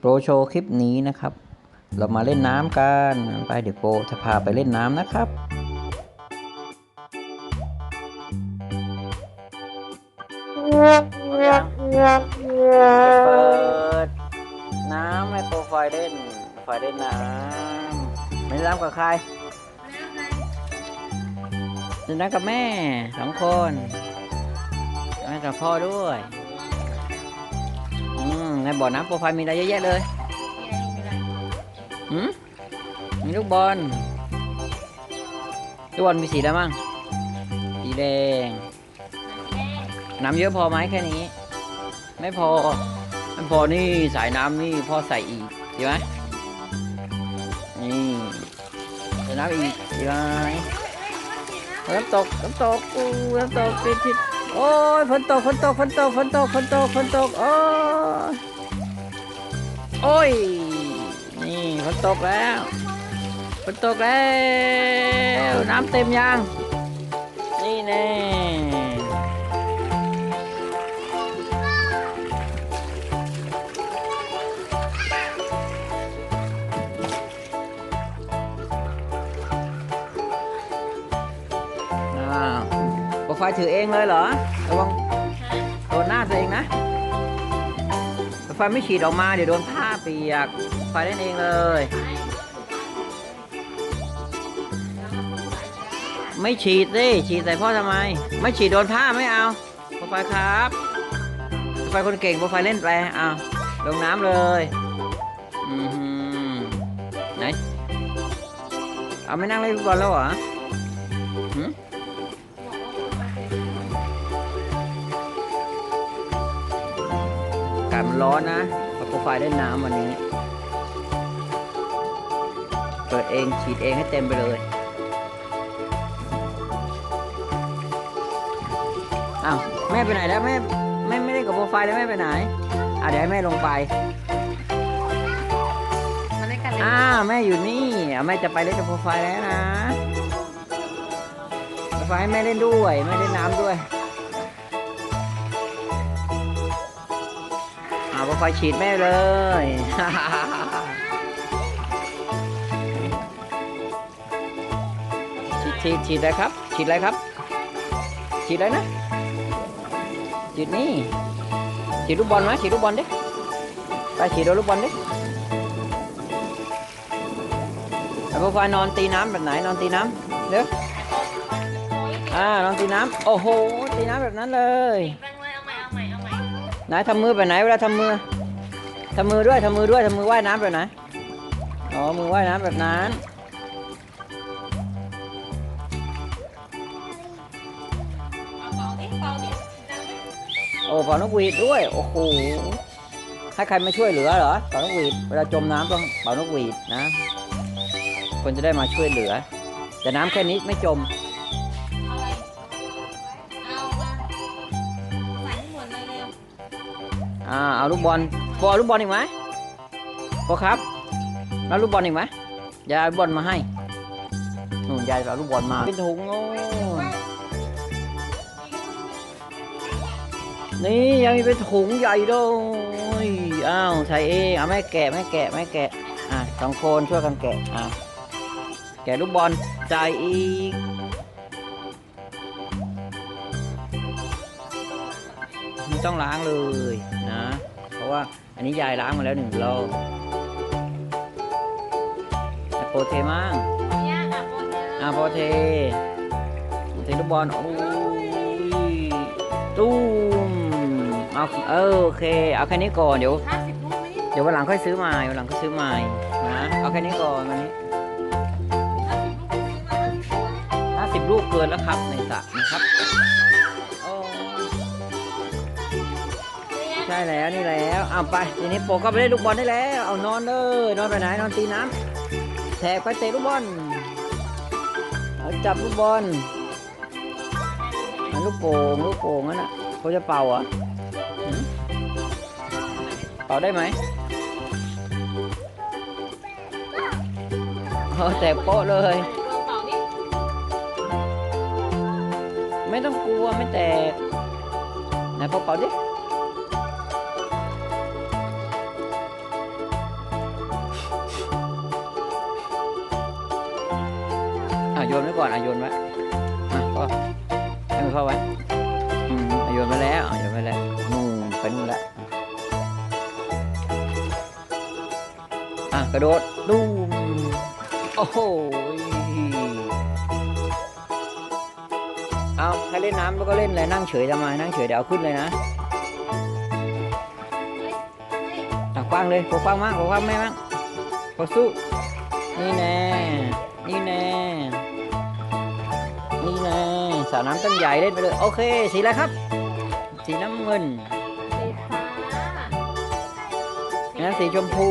โปรโชว์คลิปนี้นะครับ เรามาเล่นน้ำกันไปเดี๋ยวโปรจะพาไปเล่นน้ำนะครับเปิดน้ำให้โปรไฟล์เล่นไฟล์เล่นน้ำไม่น้ำกับใครเล่นน้ำกับแม่สองคนแม่กับพ่อด้วย ในบ่อน้ำโปรไฟล์มีอะไรเยอะแยะเลยหืมมีลูกบอลลูกบอลมีสีอะไรบ้างสีแดง น้ำเยอะพอไหมแค่นี้ ไม่พอไม่พอนี่สายน้ำนี่พ่อใส่อีกดีไหมนี่ใส่น้ำอีกดีไหมน้ำตกน้ำตกอู้น้ำตกติดติดโอ้ยฝนตกฝนตกฝนตกฝนตกฝนตกฝนตกโอ้ย โอ้ย นี่ฝนตกแล้วฝนตกแล้วน้ำเต็มยัง นี่แน่อ้าวโปรไฟถือเองเลยเหรอระวังโดนหน้าตัวเองนะไฟไม่ฉีดออกมาเดี๋ยวโดนผ้า เปียกไฟเล่นเองเลย ไม่ฉีดสิฉีดใส่พ่อทำไม ไม่ฉีดโดนผ้าไม่เอาโปรไฟครับโปรไฟคนเก่งโปรไฟเล่นไปลเอาลงน้ำเลยอือหือไหนเอาไม่นั่งเล่นฟุตบอลแล้วเหรอหืมอากาศมันร้อนนะ โปรไฟล์เล่นน้ำวันนี้ เปิดเองฉีดเองให้เต็มไปเลย อ้าว แม่ไปไหนแล้วแม่แม่ไม่ได้กับโปรไฟล์แล้วแม่ไปไหน อะเดี๋ยวให้แม่ลงไปมาเล่นกันเลยอ้าวแม่อยู่นี่อะแม่จะไปเล่นกับโปรไฟล์แล้วนะโปรไฟล์ให้แม่เล่นด้วยแม่เล่นน้ำด้วย อ่าไฟฉีดแม่เลย ฉีดฉีดฉีดอะไรครับ ฉีดอะไรครับ ฉีดอะไรนะ ฉีดนี่ ฉีดลูกบอลไหมฉีดลูกบอลดิ ไปฉีดโดนลูกบอลดิไอ้พวกไฟนอนตีน้ำแบบไหนนอนตีน้ำเดี๋ยวอ่านอนตีน้ำโอ้โห ตีน้ำแบบนั้นเลย ไหนทำมือแบบไหนเวลาทำมือทำมือด้วยทำมือด้วยทำมือว่ายน้ำแบบไหนอ๋อมือว่ายน้ำแบบนั้นเอาเป่าดิเป่าดิดังไหมโอ้เป่านกหวีดด้วยโอ้โหให้ใครมาช่วยเหลือเหรอเป่านกหวีดเวลาจมน้ำต้องเป่านกหวีดนะ คนจะได้มาช่วยเหลือ แต่น้ำแค่นี้ไม่จม อ่าเอาลูกบอลพอเอาลูกบอลอีกไหมพอครับแล้วลูกบอลอีกไหมยายเอาลูกบอลมาให้นู่นยายเอาลูกบอลมาเป็นถุงโอ้ยนี่ยังมีเป็นถุงใหญ่ด้วยอ้าวใส่เองเอาแม่แกะแม่แกะแม่แกะอะสองคนช่วยกันแกะอะแกะลูกบอลจ่ายอีก ไม่ต้องล้างเลยนะ เพราะว่าอันนี้ยายล้างมาแล้วหนึ่งรอบอะโปรเทมั่งเนี่ยอะโอนเร็วอะโปรเทเทลูกบอลโอ้ยตุ้มเอาเออโอเค เอาแค่นี้ก่อนเดี๋ยวห้าสิบลูกไหมเดี๋ยววันหลังค่อยซื้อใหม่วันหลังค่อยซื้อใหม่นะเอาแค่นี้ก่อนวันนี้ห้าสิบลูกซื้อมาแล้วซื้อมาห้าสิบลูกเกินแล้วครับในสระนะครับ ช่แล้วนี่แล้วเอาไปทีนี้โปก็ไปเล่นลูกบอลได้แล้ว เอานอนเลยนอนไปไหนนอนตีน้ำแทกไปเตะลูกบอลเอาจับลูกบอลลูกโป่งลูกโป่งนั่นน่ะเขาจะเป่าอหืมเป่าได้ไหมเออแตกโป๊ะเลย ไม่ต้องกลัวไม่แตกไหนพอเป่าดิ ก่อนอะโยนไว้มาพ่อให้มือพ่อไว้อืมอะโยนไว้แล้วอะโยนไว้แล้วนู่นไปนู่นล้วอะกระโดดดูมโอ้โหเอาให้เล่นน้ำแล้วก็เล่นเลยนั่งเฉยทำไมนั่งเฉยเดี๋ยวเอาขึ้นเลยนะตักกว้างเลยกว้างมากกว้างไม่มากโกสู้นี่แน่นี่แน่ สระน้ำตั้งใหญ่เล่นไปเลย โอเค สีอะไรครับ สีน้ำเงินสีฟ้านะสีชมพู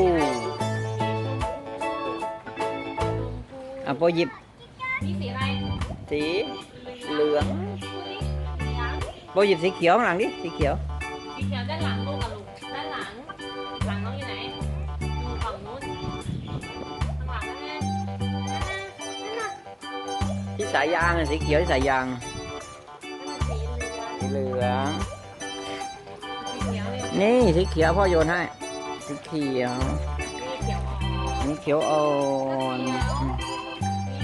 อะโปรหยิบนี่สีอะไรสีเหลืองเหลืองโปรหยิบสีเขียวข้างหลังดิ สีเขียว สีเขียวด้านหลังลูกกับลูกด้านหลัง หลังน้องอยู่ไหนนู่นฝั่งนู้นข้างหลังนั่นไงนั่นน่ะที่สายยางอะสีเขียวที่สายยางนั่นน่ะ สีเหลืองสีเหลืองสีเขียวเลยนี่สีเขียวพ่อโยนให้ สีเขียวนี่เขียวอ่อนนี่เขียวอ่อนอืมนี่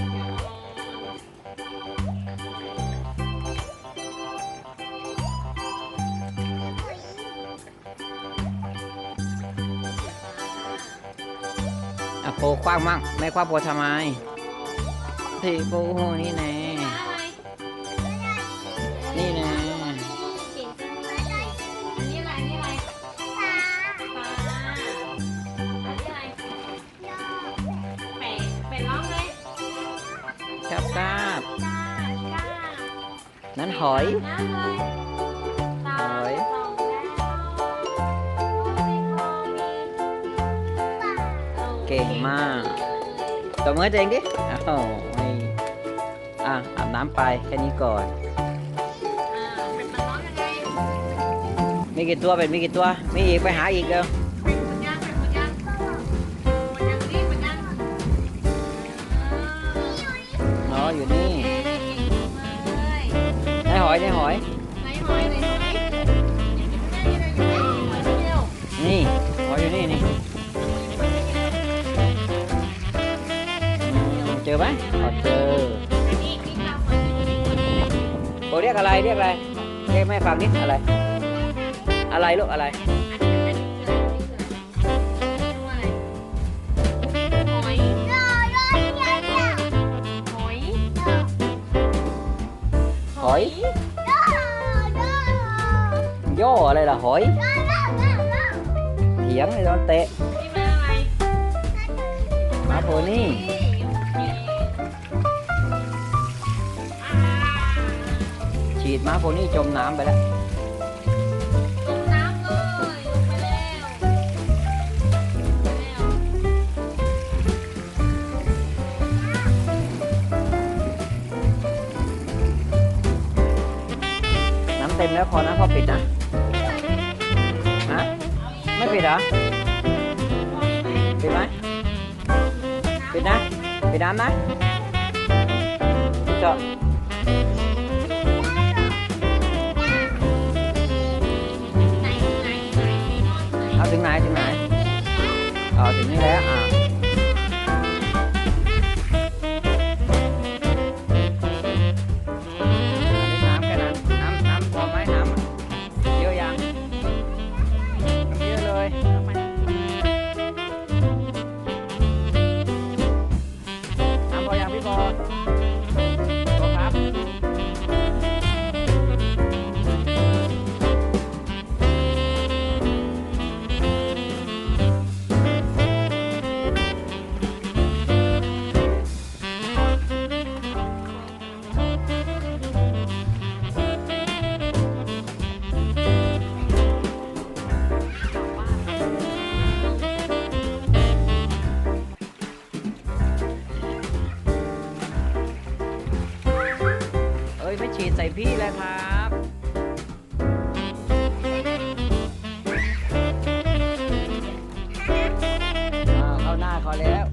เขียวอ่อนอะโปรคว้างมั่งไม่คว้างโปรทำไมสีโปรนี่แน่นี่แน่ นั้นหอยน้ำเลยตาหอยส่องแล้วเก่งมากตบมือให้ตัวเองดิอ้าวไม่อะอาบน้ำไปแค่นี้ก่อนอ่าเป็ดมันร้องยังไงมีกี่ตัวเป็นมีกี่ตัว มีอีกไปหาอีกเร็วเป็ดมัน หอยในหอย ไหนหอยไหนหอยนี่เลยหอยเดียวนี่หอยอยู่นี่นี่เจอไหมอ๋อเจออันนี้นี่ปลาหอยอยู่นี่โอเรียกอะไรเรียกอะไรเรียกแม่ฟังนิดอะไร อะไรลูกอะไร ยย่ออะไรล่ะหอย เถียงเลยโดนเตะนี่มันอะไรหมาโพนี่ ฉีดมาโพนี่จมน้ำไปแล้ว เต็มแล้วพอนะพอปิดนะฮะไม่ปิดเหรอปิดไหมปิดนะปิดน้ำนะเจาะไหนไหนไหนนอนไหนเอาถึงไหนถึงไหนเอาถึงนี่แล้วอะ ครับอ่าเข้าหน้าเขาแล้ว